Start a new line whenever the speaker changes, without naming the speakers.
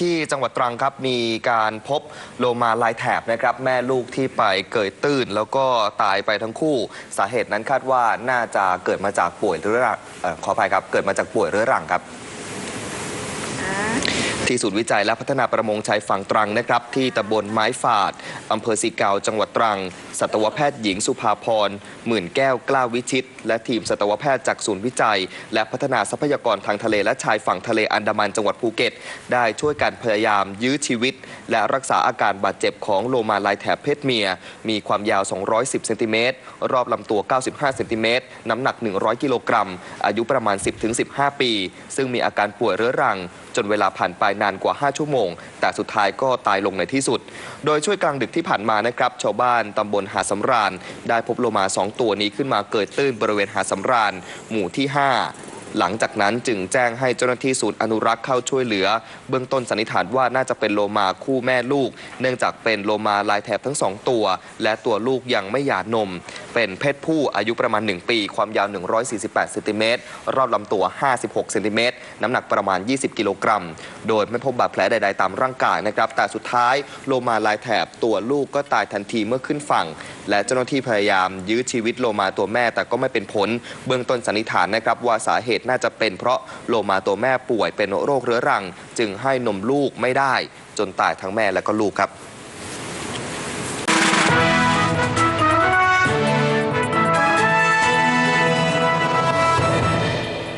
ที่จังหวัดตรังครับ มีการพบโลมาลายแถบนะครับ แม่ลูกที่ไปเกยตื้น แล้วก็ตายไปทั้งคู่ สาเหตุนั้นคาดว่าน่าจะเกิดมาจากป่วยเรื้อรังขออภัยครับ เกิดมาจากป่วยเรื้อรังครับ ที่ศูนย์วิจัยและพัฒนาประมงชายฝั่งตรังนะครับ ที่ตำบลไม้ฝาดอำเภอสีเกาจังหวัดตรัง สัตวแพทย์หญิงสุภาพรหมื่นแก้วกล้าวิชิต และทีมสัตวแพทย์จากศูนย์วิจัย และพัฒนาทรัพยากรทางทะเลและชายฝั่งทะเลอันดามันจังหวัดภูเก็ต ได้ช่วยกันพยายามยื้อชีวิต และรักษาอาการบาดเจ็บของโลมาลายแถบเพศเมีย มีความยาว 210 เซนติเมตร รอบลำตัว 95 เซนติเมตร น้ำหนัก 100 กิโลกรัม อายุประมาณ 10-15 ปี ซึ่งมีอาการป่วยเรื้อรัง จนเวลาผ่านไปนานกว่า 5 ชั่วโมง แต่สุดท้ายก็ตายลงในที่สุด โดยช่วยกลางดึกที่ผ่านมานะครับ ชาวบ้านตำบลหาดสำราญ ได้พบโลมา 2 ตัวนี้ขึ้นมาเกิดตื้นบริเวณหาดสำราญ หมู่ที่ 5 หลังจากนั้นจึงแจ้งให้เจ้าหน้าที่ศูนย์อนุรักษ์เข้าช่วยเหลือ เบื้องต้นสันนิษฐานว่าน่าจะเป็นโลมาคู่แม่ลูก เนื่องจากเป็นโลมาลายแถบทั้งสองตัว และตัวลูกยังไม่หย่านม เป็นเพศผู้อายุประมาณ 1 ปี ความยาว 148เซนติเมตรรอบลำตัว 56เซนติเมตรน้ำหนักประมาณ 20 กิโลกรัม โดยไม่พบบาดแผลใด ๆ ตามร่างกายนะครับแต่สุดท้ายโลมาลายแถบตัวลูกก็ตายทันทีเมื่อขึ้นฝั่ง และเจ้าหน้าที่พยายามยื้อชีวิตโลมาตัวแม่ แต่ก็ไม่เป็นผล เบื้องต้นสันนิษฐานนะครับว่าสาเหตุน่าจะเป็นเพราะโลมาตัวแม่ป่วยเป็นโรคเรื้อรัง จึงให้นมลูกไม่ได้ จนตายทั้งแม่และก็ลูกครับ